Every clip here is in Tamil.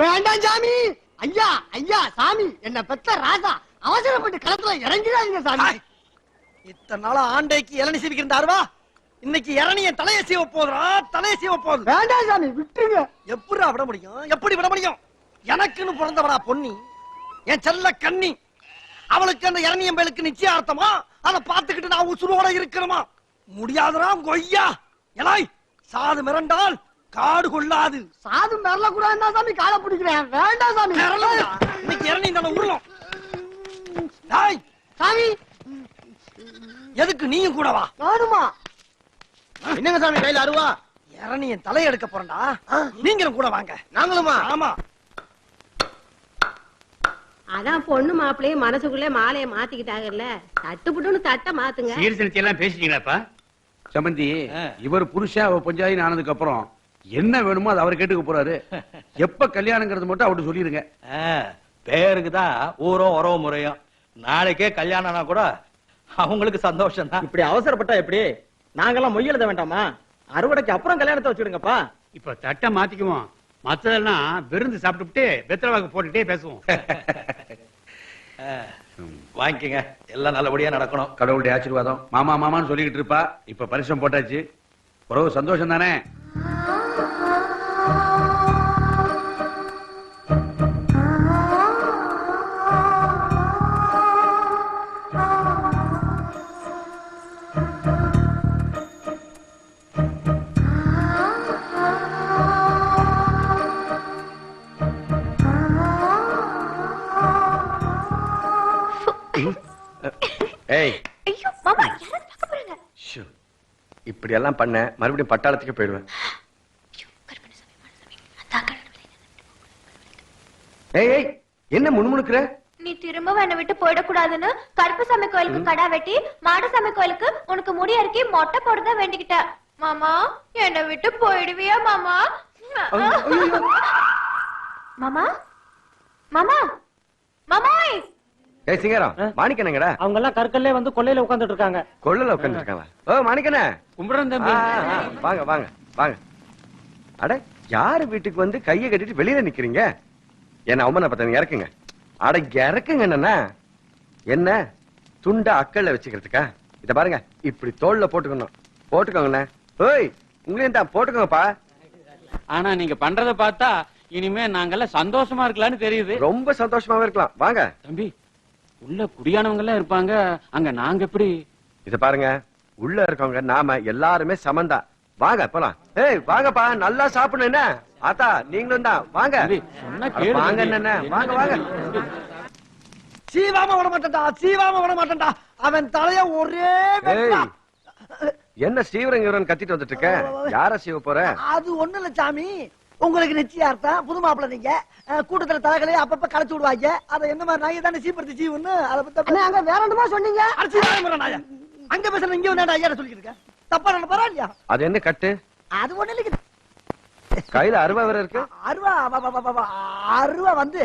வேண்டாம் சாமி. ஐயா ஐயா சாமி. என்ன பெத்த ராசா அவசரப்பட்டு களத்துல இறங்கிடாதீங்க சாமி. இத்தனை நாளா ஆண்டைக்கு இளநி சீவிக்கிருந்தாருவா இன்னைக்கு இளநிய தலைய சீவ போதுரா தலைய சீவ போகுது. வேண்டாம் சாமி விட்டுருங்க. எப்படிடா விட முடியும்? எப்படி விட முடியும்? எனக்குன்னு பிறந்தவடா பொன்னி என் செல்ல கண்ணி அவளுக்கு அந்த இளநியம்பேலுக்கு நிச்சயார்த்தமா? அதை பார்த்துக்கிட்டு நான் உசுரோட இருக்கணுமா முடியாதுடா கொய்யா. எலாய் சாது மிரண்டால் காடு கொள்ளாது. சாது மிரள கூடாதுன்னா சாமி காலை பிடிக்கிறேன். வேண்டாம் சாமி? இன்னைக்கு இளநீ தானே உருளும். டேய், சாமி. எதுக்கு நீயும் கூட வா. நானுமா என்னங்க சாமி கையில அருவா? இளநீ என் தலையை எடுக்க போறேன்டா நீங்களும் கூட வாங்க. நாங்களுமா? ஆமா. அதான் பொண்ணு மாப்பிள்ளையும் மனசுக்குள்ளே மாலையை மாத்திக்கிட்டாங்கல்ல. தட்டுப்புட்டுன்னு தட்டை மாத்துங்க. சீர்திருத்தி எல்லாம் பேசிட்டீங்களாப்பா? சம்பந்தி இவர் புருஷன் அவ பஞ்சாயின்னு ஆனதுக்கு அப்புறம் என்ன வேணுமோ அது அவர் கேட்டுக்க போறாரு. எப்ப கல்யாணங்கிறது மட்டும் அவர்ட்ட சொல்லிருங்க. பேருக்கு தான் ஊரும் உறவு முறையும் நாளைக்கே கல்யாணம்னா கூட அவங்களுக்கு சந்தோஷம் தான் இப்படி அவசரப்பட்டா எப்படி? நாங்கெல்லாம் மொய் எழுத வேண்டாமா? அறுவடைக்கு அப்புறம் கல்யாணத்தை வச்சுடுங்கப்பா இப்ப தட்டை மாத்திக்குவோம். மத்ததெல்லாம் விருந்து சாப்பிட்டுட்டு வெத்தலை போட்டுட்டே பேசுவோம். வாங்கிக்கங்க. எல்லாம் நல்லபடியா நடக்கணும். கடவுளுடைய ஆசீர்வாதம். மாமா மாமான்னு சொல்லிக்கிட்டு இருப்பா. இப்ப பரிசம் போட்டாச்சு. உறவு சந்தோஷம் தானே ஏய். ஐயோ மாமா யாராவது பார்க்க போறாங்க? ஷோ. இப்படி எல்லாம் பண்ண மறுபடியும் பட்டாளத்துக்கு போயிடுவேன் ஐயோ கருப்பணசாமி மாடசாமி அதான் கடவுளே ஏய் ஏய் என்ன முணுமுணுக்கிற? நீ திரும்ப என்னை விட்டு போயிடக்கூடாதுன்னு கருப்பசாமி கோயிலுக்கு கடா வெட்டி மாடசாமி கோயிலுக்கு உனக்கு முடி அறுக்கி மொட்டை போடுறதா வேண்டிக்கிட்ட. மாமா என்னை விட்டு போயிடுவியா மாமா? மாமா? மாமா? மாமாய்! ஏய் சிங்கரம் மாணிக்கனங்கடா அவங்க எல்லாம் கற்கல்லே வந்து கொல்லையில உட்கார்ந்துட்டு இருக்காங்க கொள்ளல உட்காந்துருக்காங்களா ஓ மாணிக்கனே தம்பி. ஆ, வாங்க வாங்க வாங்க. அட யாரு வீட்டுக்கு வந்து கையை கட்டிட்டு வெளியில நிக்கிறீங்க? என்ன அவமானப்பட்ட இறக்குங்க. அட இறக்குங்க என்னன்னா என்ன? துண்ட அக்கல்ல வச்சுக்கிறதுக்கா? இத பாருங்க இப்படி தோல்ல போட்டுக்கணும். போட்டுக்கோங்கண்ணே. ஓய் உங்களையும் தான் போட்டுக்கோங்கப்பா. ஆனா நீங்க பண்றத பார்த்தா இனிமே நாங்கெல்லாம் சந்தோஷமா இருக்கலாம்னு தெரியுது. ரொம்ப சந்தோஷமாவே இருக்கலாம். வாங்க. தம்பி உள்ள குடியானவங்க எல்லாம் இருப்பாங்க. அங்க நாங்க எப்படி? இத பாருங்க உள்ள இருக்கவங்க நாம எல்லாருமே சமந்தா. வாங்க போலாம். ஏய் வாங்கப்பா நல்லா சாப்பிடணும் என்ன ஆத்தா நீங்களும் தான். வாங்க. வாங்க வாங்க வாங்க. சீவாம விட மாட்டேன்டா சீவாம விட மாட்டேன்டா அவன் தலைய ஒரே என்ன இவரன் கத்திட்டு வந்துட்டு இருக்க யார சீவ போற? அது ஒண்ணு இல்ல சாமி. உங்களுக்கு நிச்சயார்த்தம் புது மாப்பிள்ள நீங்க. கூட்டத்துல தலைகளை அப்பப்ப களைச்சு விடுவாங்க. அதை என்ன மாதிரி நாய் தானே சீப்படுத்தி சீவுன்னு அதை பத்தி அங்க வேற என்னமோ சொன்னீங்க. அங்க பேசுற இங்க வந்து ஐயா சொல்லிட்டு இருக்க? தப்பா நினைப்பா இல்லையா? அது என்ன கட்டு? அது ஒண்ணு இல்லைங்க. கையில அருவா வேற இருக்கு. அருவா அருவா வந்து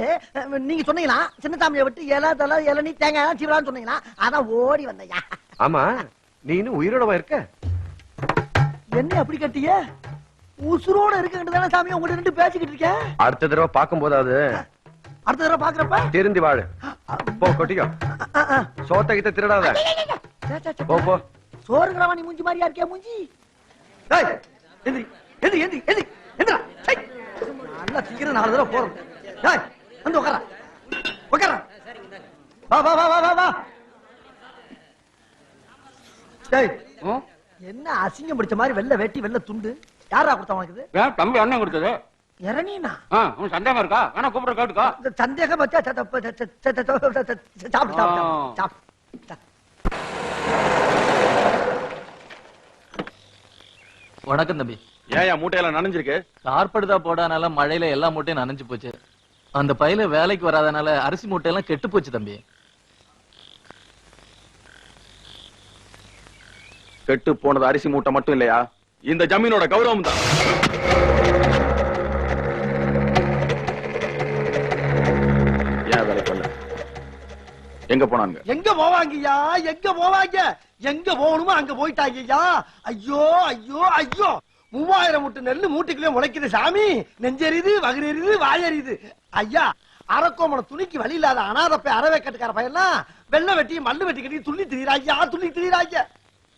நீங்க சொன்னீங்களா? சின்ன சாமியை விட்டு இலை தலை இளநீ தேங்காய் சீவலான்னு சொன்னீங்களா? அதான் ஓடி வந்தையா? ஆமா நீ இன்னும் உயிரோடவா இருக்க? என்ன அப்படி கட்டிய? உசுரோட இருக்கிட்டு தானே சாமி உங்கள்ட்ட நின்று பேசிக்கிட்டு இருக்கேன் அடுத்த தடவை பார்க்கும் போதாவது அடுத்த தடவை பாக்குறப்ப திருந்தி வாழு. போ கொட்டிக்கோ. சோத்த கிட்ட திருடாத. போ போ. சோறுங்கிறவா நீ மூஞ்சி மாதிரியா இருக்கியா மூஞ்சி? ஏய், எந்திரி எந்திரி எந்திரி எந்திரி என்ன நல்லா சீக்கிரம் நாலு தடவை போறோம் வந்து உட்கார உட்கார வா வா வா வா வா டேய் என்ன அசிங்கம் பிடிச்ச மாதிரி வெள்ள வெட்டி வெள்ள துண்டு யாரா கொடுத்தா உனக்கு தம்பி அண்ணன் கொடுத்தது இறங்கினா உன் சந்தேகம் இருக்கா வேணா கூப்பிட கேட்டுக்கா சந்தேகம் வச்சா சாப்பிடு சாப்பிடு வணக்கம் தம்பி ஏன் மூட்டையெல்லாம் நனைஞ்சிருக்கு? கார்படுதா போடாதனால மழையில எல்லா மூட்டையும் நனைஞ்சு போச்சு. அந்த பையில வேலைக்கு வராதனால அரிசி மூட்டையெல்லாம் கெட்டு போச்சு தம்பி. கெட்டு போனது அரிசி மூட்டை மட்டும் இல்லையா? இந்த ஜமீனோட கௌரவம் தான். ஏன் வேலைக்கு வரல? எங்க போனாங்க எங்க போவாங்கய்யா? எங்க போவாங்க? எங்க போகணுமோ அங்க போயிட்டாங்கய்யா? ஐயோ ஐயோ ஐயோ! மூவாயிரம் மூட்டு நெல்லு மூட்டைக்குள்ளே முளைக்குது சாமி. நெஞ்செரியுது வகுரெரியுது வாயறியுது ஐயா அரக்கோமன துணிக்கு வழி இல்லாத அனாதப்பை அறவே கட்டுக்கார பையன்லாம் வெள்ளை வெட்டி மல்லு வெட்டி கட்டி துள்ளி திரியிறாய்யா துள்ளி திரியிறாய்யா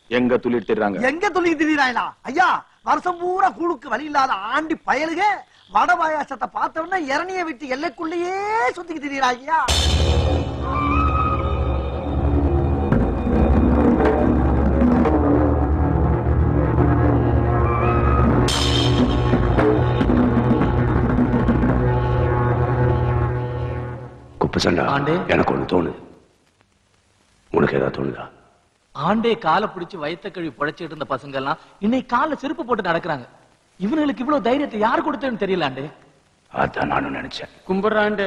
எங்க துள்ளிட்டு திரிறாங்க எங்க துள்ளி திரியிறாய்லா? ஐயா வருஷம் பூரா கூழுக்கு வழி இல்லாத ஆண்டி பயலுக வட பாயாசத்தை பார்த்தவொடனே இறனிய விட்டு எல்லைக்குள்ளேயே சுத்திக்கு திரியிறாய்யா ஆண்டே. எனக்கு ஒண்ணு தோணுது. உனக்கு ஏதாவது தோணுதா? ஆண்டே காலை பிடிச்சு வயத்த கழுவி புழைச்சிட்டு இருந்த பசங்க எல்லாம் இன்னைக்கு கால செருப்பு போட்டு நடக்கிறாங்க. இவனுங்களுக்கு இவ்வளவு தைரியத்தை யார் கொடுத்தேன்னு தெரியல ஆண்டே. அதான் நானும் நினைச்சேன். கும்பிடுறாண்டு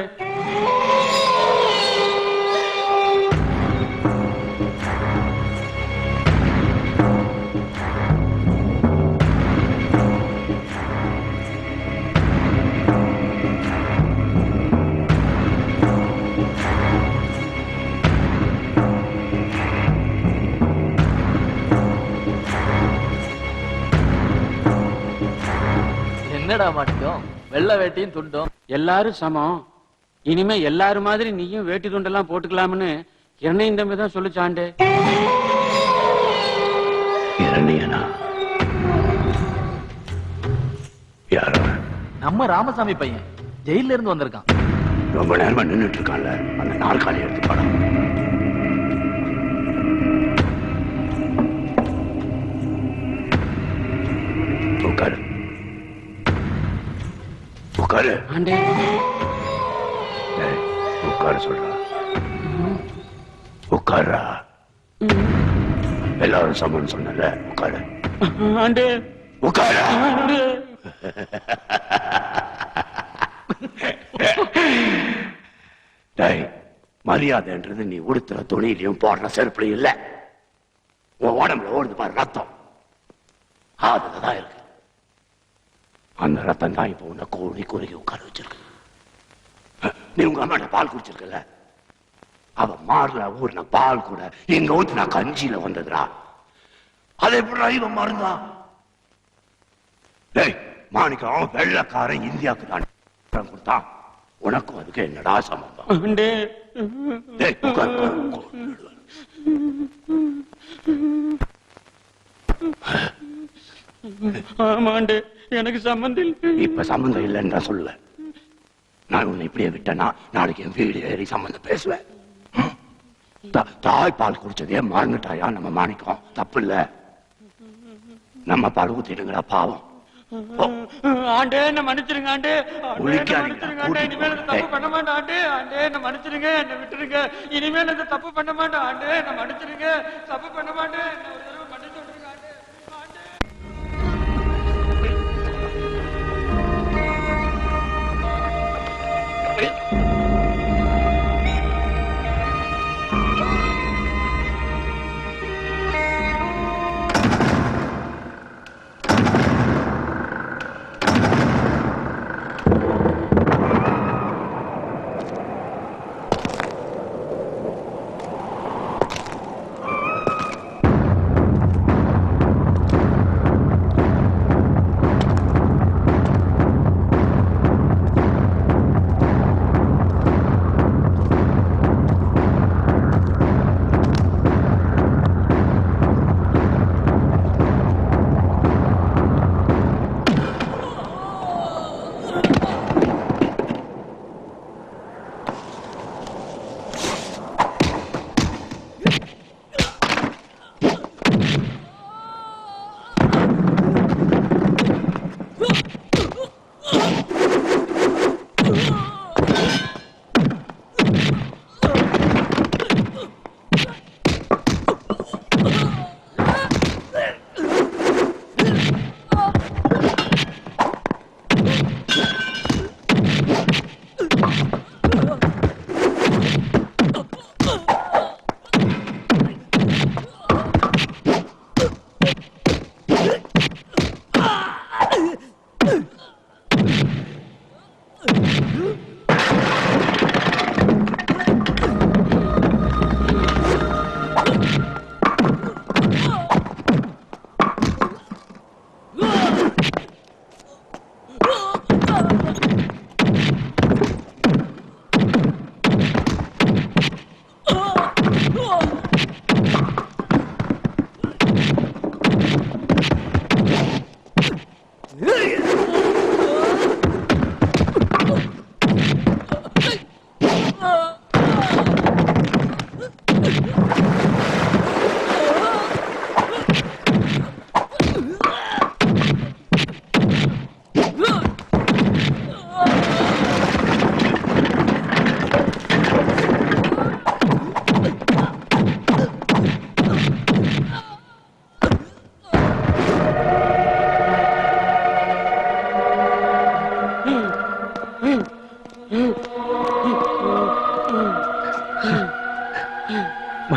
என்னடா மாட்டோம் வெள்ளை வேட்டியும் துண்டும். எல்லாரும் சமம். இனிமே எல்லாரும் மாதிரி நீயும் வேட்டி துண்டெல்லாம் போட்டுக்கலாம்னு என்னையும் தம்பி தான் சொல்லுச்சாண்டே. இரணியனா யாரோ? நம்ம ராமசாமி பையன். ஜெயில இருந்து வந்திருக்கான். ரொம்ப நேரமா நின்னுட்டு இருக்கான்ல. அந்த நாற்காலி எடுத்து படம். உட்காரு. உட்காரு. உட்காரு சொல்றா. உட்காருடா எல்லாரும் சமம் சொன்னல உட்காரு. உட்காரு. மரியாதைன்றது நீ உடுத்துற துணியிலையும் போடுற செருப்புலையும் இல்ல. உன் உடம்புல ஓடுது பாரு ரத்தம். அதுலதான் இருக்கு. அந்த ரத்தம் தான் இப்ப உன்னை கோழி குறுகி உட்கார வச்சிருக்கு நீ உங்க அம்மாட்ட பால் குடிச்சிருக்கல? அவ மாறுல ஊர்ன பால் கூட எங்க ஊத்துனா கஞ்சியில வந்ததுடா. அதை எப்படி இவன் மருந்தா டேய் மாணிக்கம் வெள்ளக்காரன் இந்தியாவுக்கு தான் கொடுத்தான். உனக்கும் அதுக்கு என்னடா சம்பந்தம்? டேய், உட்கார். ஆமாண்டே எனக்கு சம்மந்தம் இல்லை. இப்ப சம்பந்தம் இல்லைன்னு தான் சொல்லுவேன். நான் உன்னை இப்படியே விட்டேன்னா நாளைக்கு என் வீடு ஏறி சம்பந்தம் பேசுவேன். ம்? தா- தாய்ப்பால் குடிச்சதே மறந்துட்டாயா? நம்ம மாணிக்கம். தப்பு இல்ல. நம்ம பால் ஊத்திடுங்கடா பாவம். ஆண்டே என்ன மன்னிச்சிருங்க ஆண்டே. இனிமேல். தப்பு பண்ண மாட்டேன் ஆண்டே. ஆண்டே என்ன மன்னிச்சிருங்க என்ன விட்டுருங்க. இனிமேல் இந்த தப்பு பண்ண மாட்டேன் ஆண்டே. என்ன மன்னிச்சிருங்க.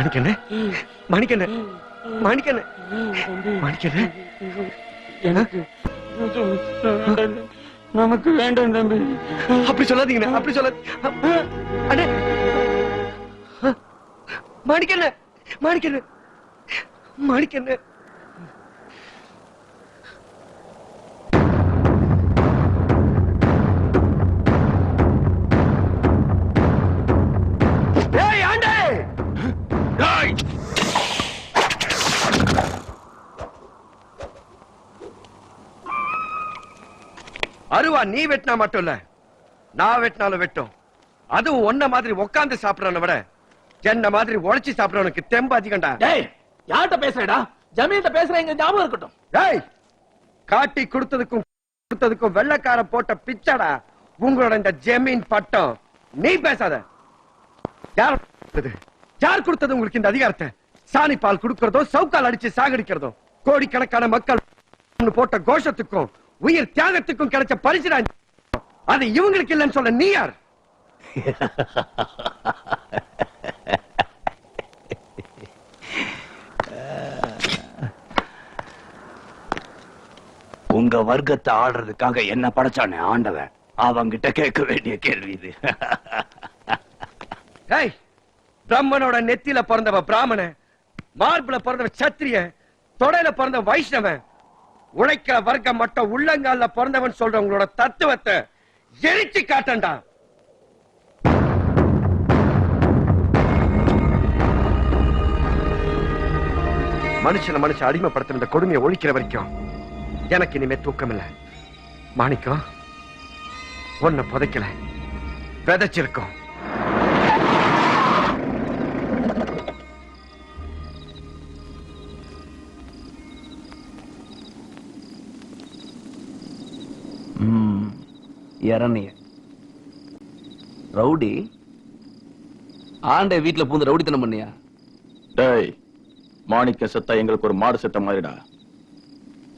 மாணிக்கண்ணே? மாணிக்கண்ணே? மாணிக்கண்ணே? மாணிக்கண்ணே? நமக்கு வேண்டாம் தம்பி. அப்படி சொல்லாதீங்கண்ணே அப்படி சொல்லாத அண்ணே. மாணிக்கண்ணே மாணிக்கண்ணே. மாணிக்கண்ணே. அருவா நீ வெட்டினா மட்டும் இல்ல. நான் வெட்டினாலும் வெட்டும். அதுவும் ஒன்ன மாதிரி உட்கார்ந்து சாப்பிடறவனை விட என்ன மாதிரி உழைச்சி சாப்பிடறவனுக்கு தெம்பு அதிகம்டா. டேய் யார்கிட்ட பேசுறேடா? ஜமீன்கிட்ட பேசுறேன் எங்க ஞாபகம் இருக்கட்டும். டேய் காட்டி கொடுத்ததுக்கும் கொடுத்ததுக்கும் வெள்ளக்கார போட்ட பிச்சடா. உங்களோட இந்த ஜமீன் பட்டம். நீ பேசாத. யார் கொடுத்தது? யார் கொடுத்தது உங்களுக்கு இந்த அதிகாரத்தை? சாணி பால் கொடுக்கறதோ சவுக்கால் அடிச்சு சாகடிக்கிறதோ? கோடிக்கணக்கான மக்கள் போட்ட கோஷத்துக்கும் உயிர் தியாகத்துக்கும் கிடைச்ச பரிசுடா அது இவங்களுக்கு இல்லைன்னு சொல்ல நீ யார்? உங்க வர்க்கத்தை ஆடுறதுக்காக என்ன படைச்சானே ஆண்டவன்? அவங்கிட்ட கேட்க வேண்டிய கேள்வி இது. பிரம்மனோட நெத்தியில பிறந்தவ பிராமண மார்புல பிறந்தவ சத்திரிய தொடையில பிறந்த வைஷ்ணவன் உழைக்கிற வர்க்கம் மட்டும் உள்ளங்கால பிறந்தவன் சொல்ற உங்களோட தத்துவத்தை எரிச்சு காட்டண்டா. மனுஷன மனுஷன் அடிமைப்படுத்துற இந்த கொடுமையை ஒழிக்கிற வரைக்கும் எனக்கு இனிமே தூக்கம் இல்ல மாணிக்கம் ஒன்ன புதைக்கல. விதைச்சிருக்கோம். இறனிய ரவுடி ஆண்டே வீட்டுல பூந்து ரவுடித்தனம் பண்ணியா? டேய் மாணிக்க செத்தா எங்களுக்கு ஒரு மாடு செத்த மாதிரிடா.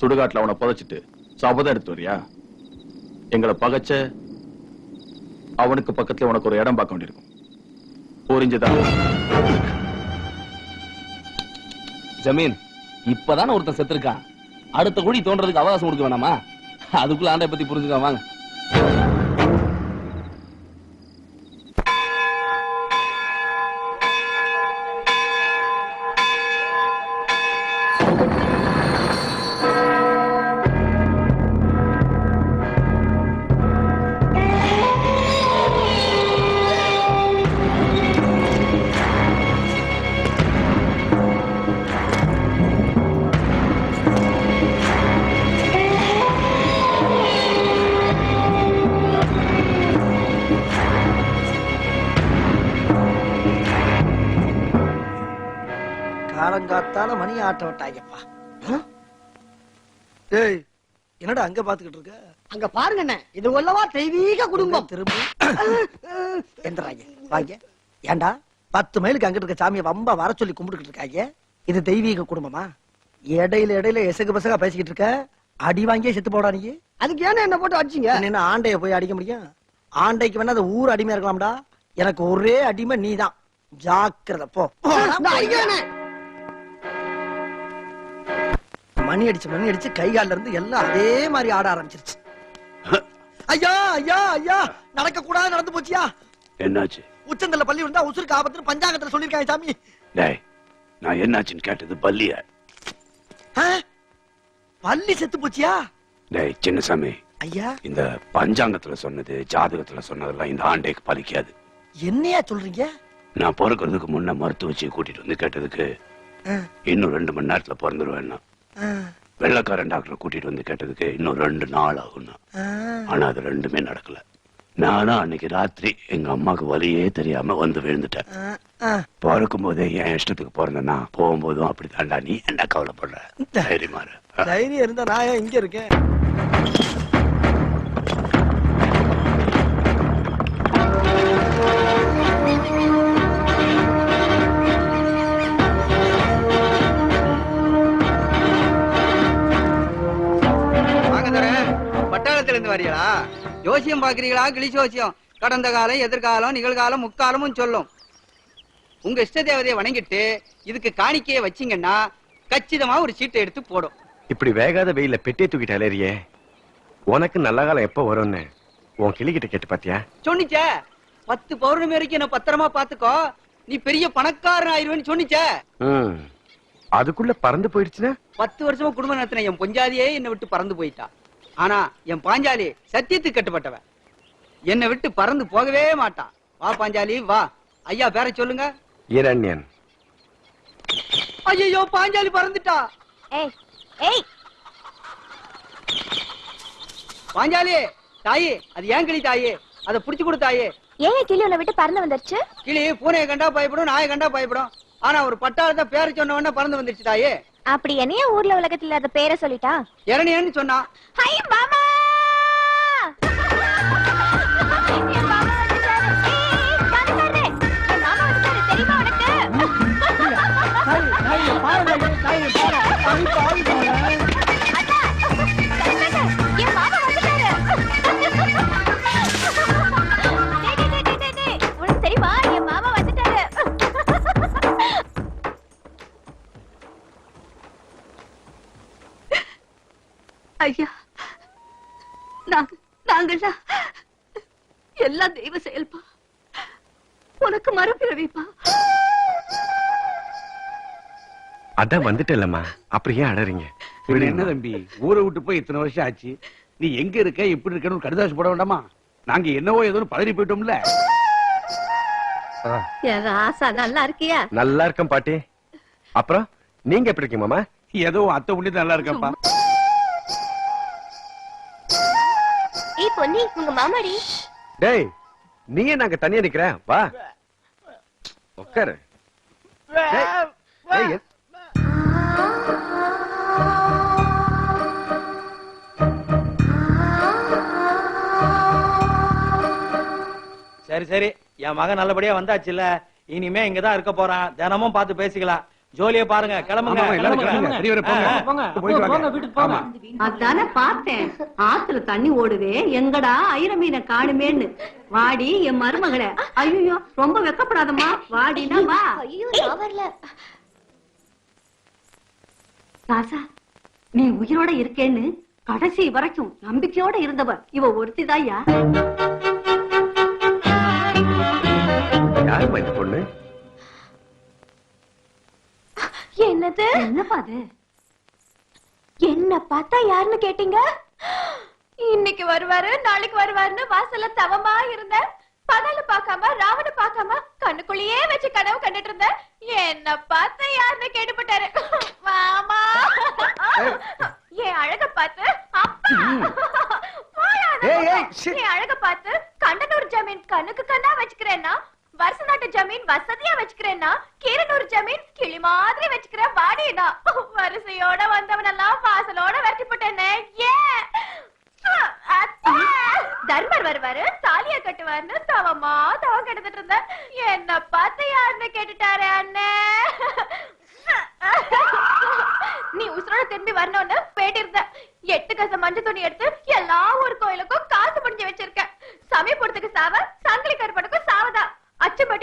சுடுகாட்டுல அவனை புதைச்சிட்டு சபதம் எடுத்து வரியா? எங்களை பகைச்ச அவனுக்கு பக்கத்துல உனக்கு ஒரு இடம் பார்க்க வேண்டியிருக்கும். புரிஞ்சுதா? ஜமீன் இப்பதானே ஒருத்தன் செத்துருக்கான். அடுத்த குழி தோன்றதுக்கு அவகாசம் கொடுக்க வேணாமா? அதுக்குள்ள ஆண்டை பத்தி புரிஞ்சுக்க வாங்க. ஆட்ட விட்டாங்கப்பா? டேய் என்னடா அங்க பாத்துக்கிட்டு இருக்க? அங்க பாருங்க இது உள்ளவா தெய்வீக குடும்பம். திரும்ப. எந்திராங்க வாங்க. ஏன்டா பத்து மைலுக்கு அங்கிட்டு இருக்க சாமியை வம்பா வர சொல்லி கும்பிட்டுக்கிட்டு இருக்காங்க இது தெய்வீக குடும்பமா? இடையில இடையில எசகு பசகா பேசிக்கிட்டு இருக்க? அடி வாங்கியே செத்து போடா நீ. அதுக்கு ஏன்னா என்ன போட்டு அடிச்சீங்க? என்ன ஆண்டைய போய் அடிக்க முடியும்? ஆண்டைக்கு வேணா அந்த ஊர் அடிமையா இருக்கலாம்டா. எனக்கு ஒரே அடிமை நீதான். ஜாக்கிரதை போ. மணி அடிச்சு மணி அடிச்சு கை கால்ல இருந்து எல்லாம் அதே மாதிரி ஆட ஆரம்பிச்சிருச்சு. ஐயா ஐயா ஐயா நடக்க கூடாது நடந்து போச்சியா? என்னாச்சு? உச்சந்தல்ல பள்ளி இருந்தா உசுருக்கு ஆபத்துன்னு பஞ்சாங்கத்துல சொல்லிருக்காங்க சாமி. டேய் நான் என்னாச்சுன்னு கேட்டது பல்லிய? பள்ளி செத்து போச்சியா? டேய் சின்னசாமி ஐயா? இந்த பஞ்சாங்கத்துல சொன்னது ஜாதகத்துல சொன்னதெல்லாம் இந்த ஆண்டேக்கு பலிக்காது. என்னையா சொல்றீங்க? நான் பிறக்கிறதுக்கு முன்ன மருத்துவச்சியை கூட்டிட்டு வந்து கேட்டதுக்கு இன்னும் ரெண்டு மணி நேரத்துல பிறந்துருவேன்னா. வெள்ளக்காரன் டாக்டரை கூட்டிட்டு வந்து கேட்டதுக்கு இன்னும் ரெண்டு நாள் ஆகும்னா. ஆனா அது ரெண்டுமே நடக்கல. நானா அன்னைக்கு ராத்திரி எங்க அம்மாக்கு வலியே தெரியாம வந்து விழுந்துட்டேன். பிறக்கும் போதே என் இஷ்டத்துக்கு பிறந்தேன்னா போகும்போதும் அப்படி தாண்டா நீ என்ன கவலைப்படுற? தைரியமா. தைரியம் இருந்தா நான் இங்க இருக்கேன்? இருந்து வரீங்களா ஜோசியம் பாக்குறீங்களா கிளி ஜோசியம் கடந்த காலம் எதிர்காலம் நிகழ்காலம் முக்காலமும் சொல்லும். உங்க இஷ்ட தேவதையை வணங்கிட்டு இதுக்கு காணிக்கையை வச்சீங்கன்னா கச்சிதமா ஒரு சீட்டை எடுத்து போடும். இப்படி வேகாத வெயில பெட்டியை தூக்கிட்டு அலையறியே? உனக்கு நல்ல காலம் எப்ப வரும்னு உன் கிளிகிட்ட கேட்டு பாத்தியா? சொன்னிச்சே? பத்து பௌர்ணமி வரைக்கும் என்ன பத்திரமா பாத்துக்கோ. நீ பெரிய பணக்காரன் ஆயிருவேன்னு சொன்னிச்சே? ம். அதுக்குள்ள பறந்து போயிடுச்சுன்னா? பத்து வருஷமா குடும்பம் நடத்தின என் பொஞ்சாதியே என்னை விட்டு பறந்து போயிட்டா. ஆனா என் பாஞ்சாலி சத்தியத்துக்கு கட்டுப்பட்டவன். என்னை விட்டு பறந்து போகவே மாட்டான். வா பாஞ்சாலி வா. ஐயா பேரை சொல்லுங்க. இரண்யன். ஐயோ பாஞ்சாலி பறந்துட்டா. ஏய் ஏய். பாஞ்சாலி தாயி அது ஏன் கிளி தாயி? அதை புடிச்சு கொடு தாயி. ஏன் கிளி உன்னை விட்டு பறந்து வந்துருச்சு? கிளி பூனையை கண்டா பயப்படும் நாயை கண்டா பயப்படும். ஆனா ஒரு பட்டாளத்தை பேரை சொன்ன உடனே பறந்து வந்துருச்சு தாயி. அப்படி என்னைய ஊர்ல உலகத்துல இல்லாத பேரை சொல்லிட்டா? இரணியன்னு சொன்னா. ஹை மாமா! என் மாமா எல்லாம் தெய்வ செயல்பா. உனக்கு மறுபிறவிப்பா. அதான் வந்துட்டேல்லம்மா அப்புறம் ஏன் அழறீங்க பின்ன என்ன தம்பி ஊரை விட்டு போய் இத்தனை வருஷம் ஆச்சு. நீ எங்க இருக்க எப்படி இருக்கன்னு கடுதாசு போட வேண்டாமா? நாங்க என்னவோ ஏதோ பதறி போயிட்டோம்ல. நல்லா இருக்கியா? நல்லா இருக்கேன் பாட்டி. அப்புறம் நீங்க எப்படி இருக்கீங்க மாமா? ஏதோ அத்தை உண்ணி நல்லா இருக்கப்பா. ஏய் பொன்னி உங்க மாமாடி. டேய் நீயே நாங்க தனியா நிக்கிற? வா. உட்காரு சரி சரி. என் மகன் நல்லபடியா வந்தாச்சுல்ல. இனிமே இங்கதான் இருக்க போறான். தினமும் பார்த்து பேசிக்கலாம். ஜோலிய பாருங்க கிளம்புங்க. அதானே பார்த்தேன். ஆத்துல தண்ணி ஓடுவே எங்கடா ஐர மீனை காணுமேன்னு. வாடி என் மருமகளே. ஐயோ ரொம்ப வெக்கப்படாதம்மா. வாடினா வா. ராசா நீ உயிரோட இருக்கேன்னு கடைசி வரைக்கும் நம்பிக்கையோட இருந்தவ இவ ஒருத்திதாயா யாரும்மா இந்த பொண்ணு? என்னது? என்னப்பா அது? என்ன பார்த்தா யாருன்னு கேட்டீங்க? இன்னைக்கு வருவாரு நாளைக்கு வருவாருன்னு வாசல்ல தவமா இருந்தேன். பகல பார்க்காம ராவண பார்க்காம கண்ணுக்குள்ளேயே வச்சு கனவு கண்டுட்டு இருந்தேன். என்ன பார்த்தா யாருன்னு கேட்டுப்பட்டாரு. மாமா! என் அழக பார்த்து அப்பா! போடாத ஏய், ஏய், பக்கம். என் அழக பார்த்து கண்டனூர் ஜமீன் கண்ணுக்கு கண்ணா வச்சுக்கிறேன்னா ஜமீன் வசதியா வச்சுக்கிறேன்னா கீரனூர் ஜமீன் கிளி மாதிரி வச்சுக்கிற வாடினா வரிசையோட வந்தவனெல்லாம் வாசலோட வெட்டி போட்டேனே ஏன் தர்மர் வருவாரு தாலிய கட்டுவாருன்னு தவமா தவம் கெடுத்துட்டு இருந்த என்ன பார்த்து யாருன்னு கேட்டுட்டாரு அண்ணே? நீ உசுரோட திரும்பி வரணும்னு போயிட்டு இருந்த எட்டு கசம் மஞ்சள் துணி எடுத்து எல்லா ஊர் கோயிலுக்கும் காசு முடிஞ்சு வச்சிருக்க சமயபுரத்துக்கு சாவ சங்கிலி கருப்பட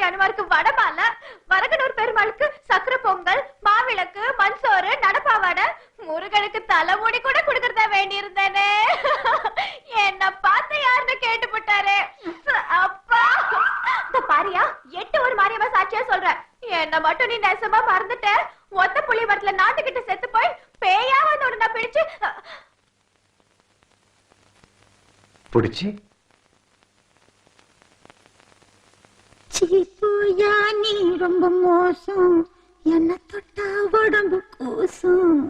அனுமாருக்கு வடமால வரகனூர் பெருமாளுக்கு சக்கர பொங்கல் மாவிளக்கு மண்சோறு நடப்பாவாடை முருகனுக்கு தலைமுடி கூட கொடுக்கறதா வேண்டியிருந்தேனே. என்ன பார்த்து யாருன்னு கேட்டு போட்டாரு அப்பா! இந்த பாரியா எட்டு ஒரு மாரியம்மா சாட்சியா சொல்றேன் என்ன மட்டும் நீ நெசமா மறந்துட்ட. ஒத்த புள்ளி மரத்துல நாட்டுக்கிட்ட செத்து போய் பேயா வந்து உடனே பிடிச்சு பிடிச்சு? சீப்புயா நீ ரொம்ப மோசம். என்ன தொட்டா உடம்பு கூசும்.